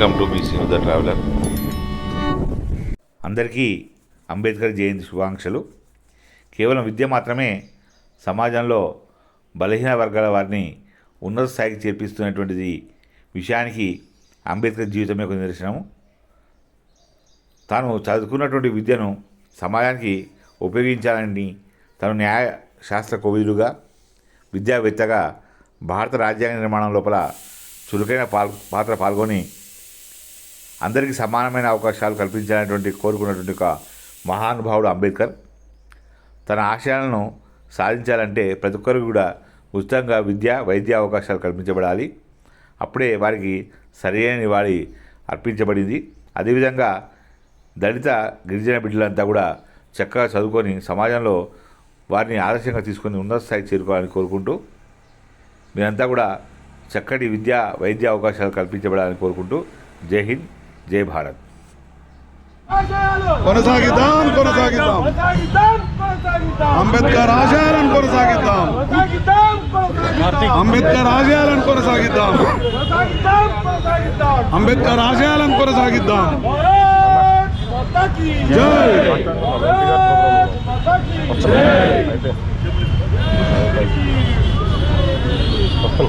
Welcome to BC the traveller. అందరికీ అంబేద్కర్ జయంతి శుభాకాంక్షలు. కేవలం విద్య మాత్రమే సమాజంలో బలహీన వర్గాల వారిని ఉన్నత స్థాయికి చేర్పిస్తున్నటువంటిది విషయానికి అంబేద్కర్ జీవితమే ఒక నిదర్శనము తాను చదువుకున్నటువంటి విద్యను సమాజానికి ఉపయోగించాలని తను న్యాయ శాస్త్ర కోవిదుడుగా విద్యావేత్తగా భారత రాజ్యాంగ నిర్మాణం లోపల చురుకైన పాల్ పాత్ర పాల్గొని అందరికీ సమానమైన అవకాశాలు కల్పించాలనేటువంటి కోరుకున్నటువంటి ఒక మహానుభావుడు అంబేద్కర్. తన ఆశయాలను సాధించాలంటే ప్రతి ఒక్కరికి కూడా ఉచితంగా విద్య వైద్య అవకాశాలు కల్పించబడాలి. అప్పుడే వారికి సరైన నివాళి అర్పించబడింది. అదేవిధంగా దళిత గిరిజన బిడ్డలంతా కూడా చక్కగా చదువుకొని సమాజంలో వారిని ఆదర్శంగా తీసుకొని ఉన్నత స్థాయికి చేరుకోవాలని కోరుకుంటూ మీరంతా కూడా చక్కటి విద్య వైద్య అవకాశాలు కల్పించబడాలని కోరుకుంటూ జై హింద్. జై భారత్ కొనసాగిద్దాం కొనసాగిద్దాం అంబేద్కర్ ఆశయాలను కొనసాగిద్దాం అంబేద్కర్ ఆశయాలను కొనసాగిద్దాం అంబేద్కర్ ఆశయాలను కొనసాగిద్దాం జై కొనసాగిద్దాం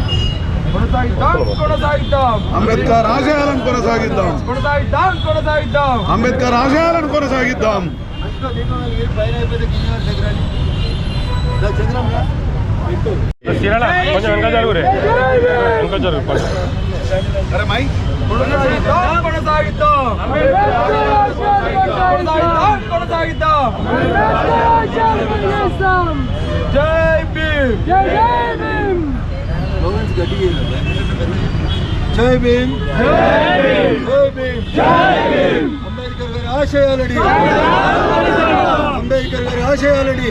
కొనసాగిద్దాం అంబేద్కర్ ఆశయాలను కొనసాగిద్దాం కొనసాగిద్దాం కొనసాగిద్దాం అంబేద్కర్ ఆశయాలను కొనసాగిద్దాం కొంచెం వెనక జరుగు రే వెనక జరుగు కొంచెం కొనసాగిద్దాం కొనసాగిద్దాం కొనసాగిద్దాం కొనసాగిద్దాం జై భీమ్ జై భీమ్ జై భీమ్ అంబేద్కర్ గారి ఆశయాలని అంబేద్కర్ గారి ఆశయాలని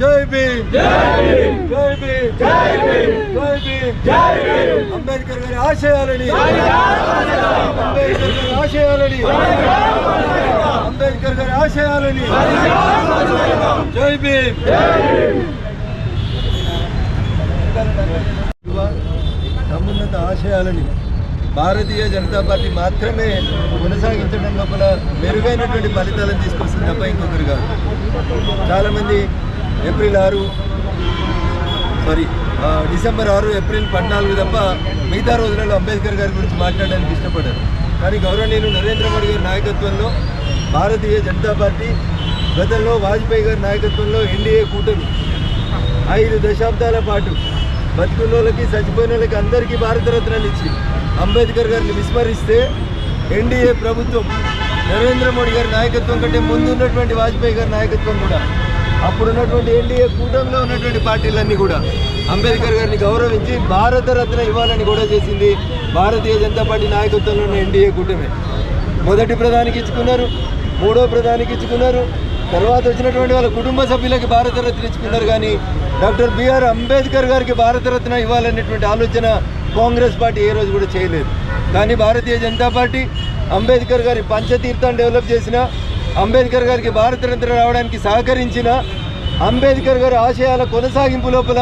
జై భీమ్ జై భీమ్ జై భీమ్ జై భీమ్ అంబేద్కర్ గారి ఆశయాలని అంబేద్కర్ గారి ఆశయాలని అంబేద్కర్ గారి ఆశయాలని జై భీమ్ సమున్నత ఆశయాలని భారతీయ జనతా పార్టీ మాత్రమే కొనసాగించడం లోపల మెరుగైనటువంటి ఫలితాలను తీసుకొస్తుంది తప్ప ఇంకొకరు కాదు. చాలామంది ఏప్రిల్ ఆరు సారీ డిసెంబర్ ఆరు ఏప్రిల్ పద్నాలుగు తప్ప మిగతా రోజులలో అంబేద్కర్ గారి గురించి మాట్లాడడానికి ఇష్టపడ్డారు కానీ గౌరవనీయులు నరేంద్ర మోడీ గారి నాయకత్వంలో భారతీయ జనతా పార్టీ గతంలో వాజ్పేయి గారి నాయకత్వంలో ఎన్డీఏ కూటమి ఐదు దశాబ్దాల పాటు బతుకున్న వాళ్ళకి చచ్చిపోయిన వాళ్ళకి అందరికీ భారతరత్నాలు ఇచ్చి అంబేద్కర్ గారిని విస్మరిస్తే ఎన్డీఏ ప్రభుత్వం నరేంద్ర మోడీ గారి నాయకత్వం కంటే ముందు ఉన్నటువంటి వాజ్పేయి గారి నాయకత్వం కూడా అప్పుడు ఉన్నటువంటి ఎన్డీఏ కూటమిలో ఉన్నటువంటి పార్టీలన్నీ కూడా అంబేద్కర్ గారిని గౌరవించి భారతరత్న ఇవ్వాలని కూడా చేసింది భారతీయ జనతా పార్టీ నాయకత్వంలో ఉన్న ఎన్డీఏ కూటమి. మొదటి ప్రధానికి ఇచ్చుకున్నారు మూడో ప్రధానికి ఇచ్చుకున్నారు తర్వాత వచ్చినటువంటి వాళ్ళ కుటుంబ సభ్యులకి భారతరత్న ఇచ్చుకున్నారు కానీ డాక్టర్ బిఆర్ అంబేద్కర్ గారికి భారతరత్న ఇవ్వాలనేటువంటి ఆలోచన కాంగ్రెస్ పార్టీ ఏ రోజు కూడా చేయలేదు. కానీ భారతీయ జనతా పార్టీ అంబేద్కర్ గారి పంచతీర్థాన్ని డెవలప్ చేసిన అంబేద్కర్ గారికి భారతరత్న రావడానికి సహకరించిన అంబేద్కర్ గారి ఆశయాల కొనసాగింపు లోపల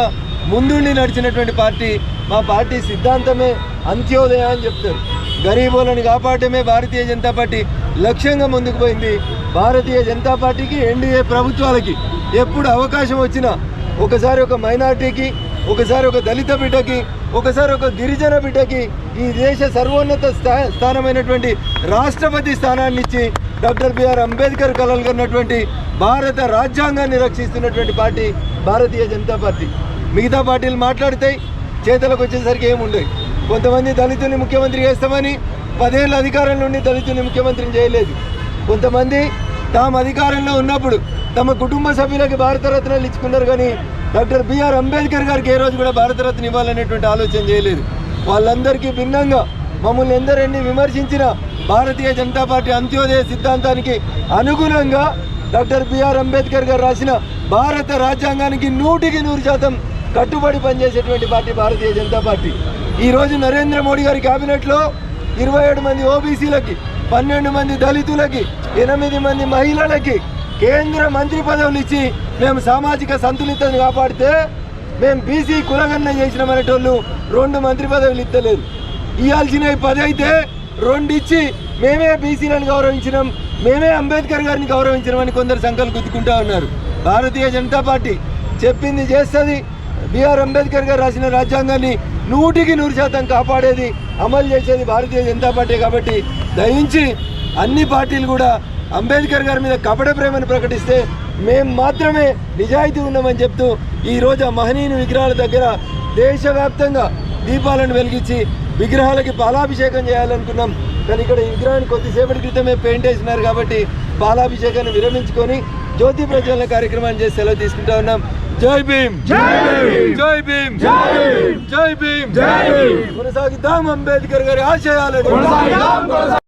ముందుండి నడిచినటువంటి పార్టీ మా పార్టీ సిద్ధాంతమే. అంత్యోదయ అని చెప్తారు. గరీబులను కాపాడటమే భారతీయ జనతా పార్టీ లక్ష్యంగా ముందుకు పోయింది. భారతీయ జనతా పార్టీకి ఎన్డీఏ ప్రభుత్వాలకి ఎప్పుడు అవకాశం వచ్చినా ఒకసారి ఒక మైనార్టీకి ఒకసారి ఒక దళిత బిడ్డకి ఒకసారి ఒక గిరిజన బిడ్డకి ఈ దేశ సర్వోన్నత స్థా స్థానమైనటువంటి రాష్ట్రపతి స్థానాన్ని ఇచ్చి డాక్టర్ బిఆర్ అంబేద్కర్ కలలు కన్నటువంటి భారత రాజ్యాంగాన్ని రక్షిస్తున్నటువంటి పార్టీ భారతీయ జనతా పార్టీ. మిగతా పార్టీలు మాట్లాడితే చేతలకు వచ్చేసరికి ఏముండవు కొంతమంది దళితుల్ని ముఖ్యమంత్రి చేస్తామని పదేళ్ళ అధికారంలో ఉండి దళితుల్ని ముఖ్యమంత్రిని చేయలేదు. కొంతమంది తాము అధికారంలో ఉన్నప్పుడు తమ కుటుంబ సభ్యులకి భారతరత్నాలు ఇచ్చుకున్నారు కానీ డాక్టర్ బిఆర్ అంబేద్కర్ గారికి ఏ రోజు కూడా భారతరత్న ఇవ్వాలనేటువంటి ఆలోచన చేయలేదు. వాళ్ళందరికీ భిన్నంగా మమ్మల్ని ఎందరన్నీ విమర్శించిన భారతీయ జనతా పార్టీ అంత్యోదయ సిద్ధాంతానికి అనుగుణంగా డాక్టర్ బిఆర్ అంబేద్కర్ గారు రాసిన భారత రాజ్యాంగానికి నూటికి నూరు శాతం కట్టుబడి పనిచేసేటువంటి పార్టీ భారతీయ జనతా పార్టీ. ఈరోజు నరేంద్ర మోడీ గారి కేబినెట్లో ఇరవై ఏడు మంది ఓబీసీలకి పన్నెండు మంది దళితులకి ఎనిమిది మంది మహిళలకి కేంద్ర మంత్రి పదవులు ఇచ్చి మేము సామాజిక సంతులితను కాపాడితే మేము బీసీ కులగన్న చేసిన మనటోళ్ళు రెండు మంత్రి పదవులు ఇస్తలేదు ఇవ్వాల్సినవి పది అయితే రెండు ఇచ్చి మేమే బీసీలను గౌరవించినాం మేమే అంబేద్కర్ గారిని గౌరవించినామని కొందరు సంఖ్యలు గుద్దుకుంటా ఉన్నారు. భారతీయ జనతా పార్టీ చెప్పింది చేస్తుంది బిఆర్ అంబేద్కర్ గారు రాసిన రాజ్యాంగాన్ని నూటికి నూరు శాతం కాపాడేది అమలు చేసేది భారతీయ జనతా పార్టీ కాబట్టి దయించి అన్ని పార్టీలు కూడా అంబేద్కర్ గారి మీద కపట ప్రేమను ప్రకటిస్తే మేం మాత్రమే నిజాయితీ ఉన్నామని చెప్తూ ఈరోజు ఆ మహనీయుని విగ్రహాల దగ్గర దేశవ్యాప్తంగా దీపాలను వెలిగించి విగ్రహాలకి పాలాభిషేకం చేయాలనుకున్నాం. కానీ ఇక్కడ ఈ విగ్రహాన్ని కొద్దిసేపటి క్రితమే పెయింట్ వేసినారు కాబట్టి పాలాభిషేకాన్ని విరమించుకొని జ్యోతి ప్రజ్వలన కార్యక్రమాన్ని చేసి సెలవు తీసుకుంటా ఉన్నాం. జై భీమ్. జై భీమ్. జై భీమ్. కొనసాగిద్దాం అంబేద్కర్ గారి ఆశయాలను.